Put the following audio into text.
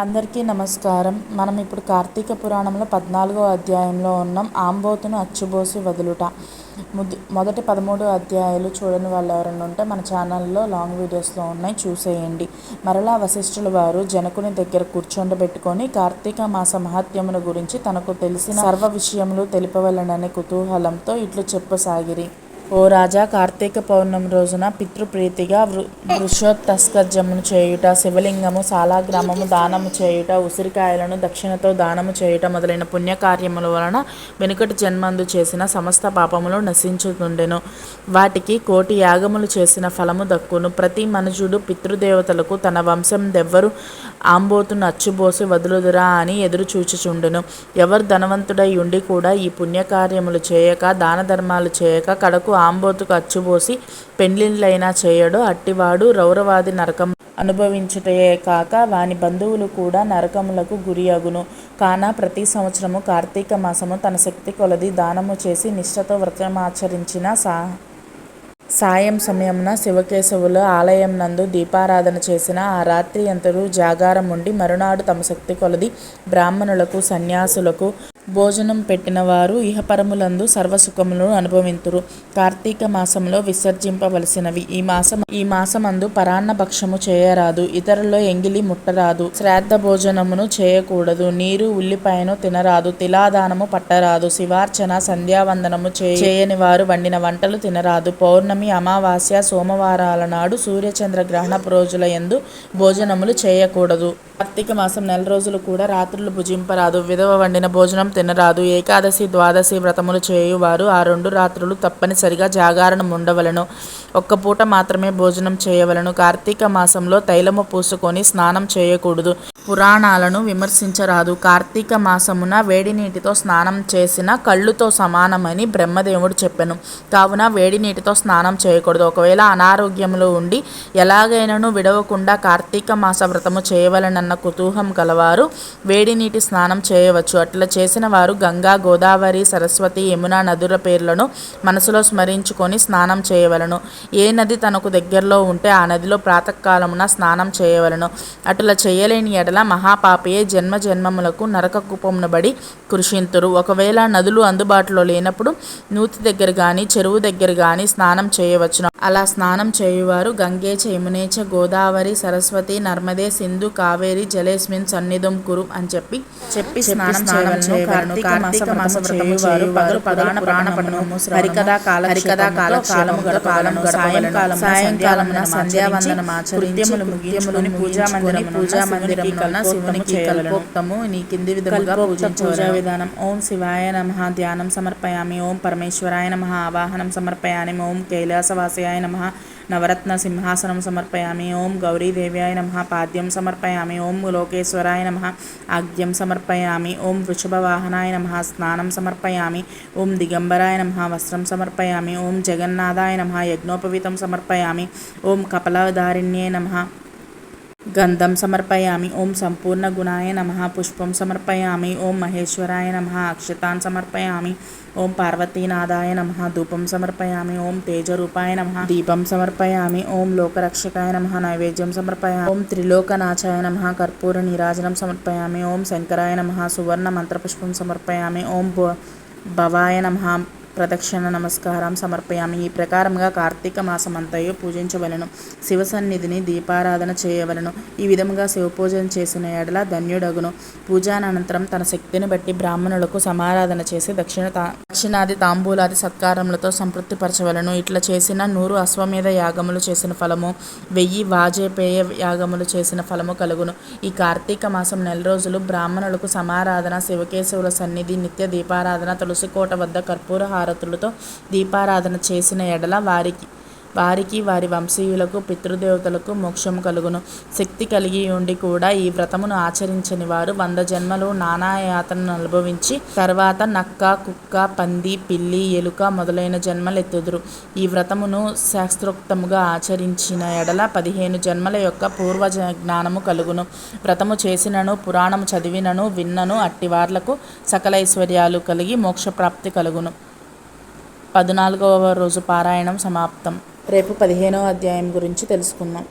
అందరికీ నమస్కారం. మనం ఇప్పుడు కార్తీక పురాణంలో పద్నాలుగో అధ్యాయంలో ఉన్నాం. ఆంబోతును అచ్చుబోసి వదులుట. ముద్ మొదటి పదమూడు అధ్యాయాలు చూడని వాళ్ళు ఎవరైనా ఉంటే మన ఛానల్లో లాంగ్ వీడియోస్లో ఉన్నాయి. చూసేయండి. మరలా వశిష్ఠుల వారు జనకుని దగ్గర కూర్చోండబెట్టుకొని కార్తీక మాస మహత్యమును గురించి తనకు తెలిసిన సర్వ విషయములు తెలుపవలననే కుతూహలంతో ఇట్లు చెప్పసాగిరి. ఓ రాజా కార్తీక పౌర్ణమి రోజున పితృప్రీతిగా వృ వృషోత్తస్కర్జమును చేయుట శివలింగము సాలాగ్రామము దానము చేయుట ఉసిరికాయలను దక్షిణతో దానము చేయుట మొదలైన పుణ్యకార్యముల వలన వెనుకటి జన్మందు చేసిన సమస్త పాపములు నశించుతుండెను వాటికి కోటి యాగములు చేసిన ఫలము దక్కును. ప్రతి మనుషుడు పితృదేవతలకు తన వంశం దెవ్వరు ఆంబోతును అచ్చుబోసి వదులుదురా అని ఎదురు చూచుచుండెను. ఎవరు ధనవంతుడై ఉండి కూడా ఈ పుణ్యకార్యములు చేయక దాన ధర్మాలు చేయక కడకు ఆంబోతుకు అచ్చుబోసి పెండ్లిళ్ళైనా చేయడో. అట్టివాడు రౌరవాది నరకం అనుభవించుటయే కాక వాని బంధువులు కూడా నరకములకు గురియగును కాన ప్రతి సంవత్సరము కార్తీక మాసము తన శక్తి కొలది దానము చేసి నిష్ఠతో వ్రతమాచరించిన సా సాయం సమయమున శివకేశవుల ఆలయం నందు దీపారాధన చేసిన ఆ రాత్రి అంతరు జాగారముండి మరునాడు తమ శక్తి కొలది బ్రాహ్మణులకు సన్యాసులకు భోజనం పెట్టిన వారు ఇహపరములందు సర్వసుఖములను అనుభవింతురు. కార్తీక మాసంలో విసర్జింపవలసినవి. ఈ మాసం ఈ మాసమందు పరాన్న భక్షము చేయరాదు. ఇతరుల్లో ఎంగిలి ముట్టరాదు. శ్రాద్ధ భోజనమును చేయకూడదు. నీరు ఉల్లిపాయను తినరాదు. తిలాదానము పట్టరాదు. శివార్చన సంధ్యావందనము చేయని వారు వండిన వంటలు తినరాదు. పౌర్ణమి అమావాస్య సోమవారాల నాడు సూర్యచంద్ర గ్రహణపు రోజుల యందు భోజనములు చేయకూడదు. కార్తీక మాసం నెల రోజులు కూడా రాత్రులు భుజింపరాదు. విధవ వండిన భోజనం తినరాదు. ఏకాదశి ద్వాదశి వ్రతములు చేయువారు ఆ రెండు రాత్రులు తప్పనిసరిగా జాగారణం ఉండవలను ఒక్క పూట మాత్రమే భోజనం చేయవలను. కార్తీక మాసంలో తైలము పూసుకొని స్నానం చేయకూడదు. పురాణాలను విమర్శించరాదు. కార్తీక మాసమున వేడి నీటితో స్నానం చేసిన కళ్ళుతో సమానమని బ్రహ్మదేవుడు చెప్పెను. కావున వేడి నీటితో స్నానం చేయకూడదు. ఒకవేళ అనారోగ్యములో ఉండి ఎలాగైనాను విడవకుండా కార్తీక మాస వ్రతము చేయవలనన్న కుతూహం కలవారు వేడి నీటి స్నానం చేయవచ్చు. అట్లా చేసిన వారు గంగా గోదావరి సరస్వతి యమున నదుల పేర్లను మనసులో స్మరించుకొని స్నానం చేయవలను. ఏ నది తనకు దగ్గరలో ఉంటే ఆ నదిలో ప్రాతకాలమున స్నానం చేయవలను. అట్లా చేయలేని ఎడల మహాపాపయే జన్మ జన్మములకు నరక కూపమున బడి కృషింతురు. ఒకవేళ నదులు అందుబాటులో లేనప్పుడు నూతి దగ్గర గాని చెరువు దగ్గర గాని స్నానం చేయవచ్చును. అలా స్నానం చేయువారు గంగేచ యమునేచ గోదావరి సరస్వతి నర్మదే సింధు కావేరి జలేస్మిన్ సన్నిధం కురు అని చెప్పి చెప్పి స్నానం చేయవలను. కార్తీక మాస వ్రతము చేయువారు పగలు పగలన ప్రాణపడను హరికథా కాల హరికథా కాల కాలము గడపాలను సాయంకాలం సాయంకాలమున సంధ్యావందనం ఆచరించములు ముగియములని పూజా మందిరం పూజా మందిరమున శివునికి కల్పోక్తము నీ కింది విధముగా పూజా విధానం ఓం శివాయ నమ ధ్యానం సమర్పయామి ఓం పరమేశ్వరాయ నమ ఆవాహనం సమర్పయామి ఓం కైలాసవాసయాయ నమ నవరత్న సింహాసనం సమర్పయామి. ఓం గౌరీదేవ్యాయ నమ. పాద్యం సమర్పయామి. ఓం లోకేశ్వరాయ నమ. ఆద్యం సమర్పయామి. ఓం వృషభవాహనాయ నమ. స్నానం సమర్పయామి. ఓం దిగంబరాయ నమ. వస్త్రం సమర్పయామి. ఓం జగన్నాథాయ నమ. యజ్ఞోపవీతం సమర్పయామి. ఓం కపలధారిణ్యే నమ. గంధం సమర్పయామి ఓం సంపూర్ణ గుణాయ నమ పుష్పం సమర్పయామి ఓం మహేశ్వరాయ నమ అక్షతాన్ సమర్పయామి ఓం పార్వతీనాథాయ నమ ధూపం సమర్పయామి ఓం తేజరూపాయ నమ దీపం సమర్పయామి ఓం లోకరక్షకాయ నమ నైవేద్యం సమర్పయామి ఓం త్రిలోకనాచాయ నమ కర్పూర నీరాజనం సమర్పయామి ఓం శంకరాయ నమ సువర్ణ మంత్రపుష్పం సమర్పయామి ఓం భవాయ నమ ప్రదక్షిణ నమస్కారం సమర్పయామి. ఈ ప్రకారంగా కార్తీక మాసమంతయు పూజించవలను. శివ సన్నిధిని దీపారాధన చేయవలను. ఈ విధముగా శివపూజన చేసిన ఎడల ధన్యుడగును. పూజానంతరం తన శక్తిని బట్టి బ్రాహ్మణులకు సమారాధన చేసి దక్షిణ దక్షిణాది తాంబూలాది సత్కారములతో సంతృప్తిపరచవలను. ఇట్లా చేసిన నూరు అశ్వమేధ యాగములు చేసిన ఫలము వెయ్యి వాజపేయ యాగములు చేసిన ఫలము కలుగును. ఈ కార్తీక మాసం నెల రోజులు బ్రాహ్మణులకు సమారాధన శివకేశవుల సన్నిధి నిత్య దీపారాధన తులసికోట వద్ద కర్పూర హారతులతో దీపారాధన చేసిన ఎడల వారికి వారికి వారి వంశీయులకు పితృదేవతలకు మోక్షము కలుగును. శక్తి కలిగి ఉండి కూడా ఈ వ్రతమును ఆచరించని వారు వంద జన్మలు నానాయాతనను అనుభవించి తర్వాత నక్క కుక్క పంది పిల్లి ఎలుక మొదలైన జన్మలు ఎత్తుదురు ఈ వ్రతమును శాస్త్రోక్తముగా ఆచరించిన ఎడల పదిహేను జన్మల యొక్క పూర్వ జ్ఞానము కలుగును. వ్రతము చేసినను పురాణము చదివినను విన్నను అట్టివార్లకు సకల ఐశ్వర్యాలు కలిగి మోక్షప్రాప్తి కలుగును. పద్నాలుగవ రోజు పారాయణం సమాప్తం. రేపు పదిహేనవ అధ్యాయం గురించి తెలుసుకుందాం.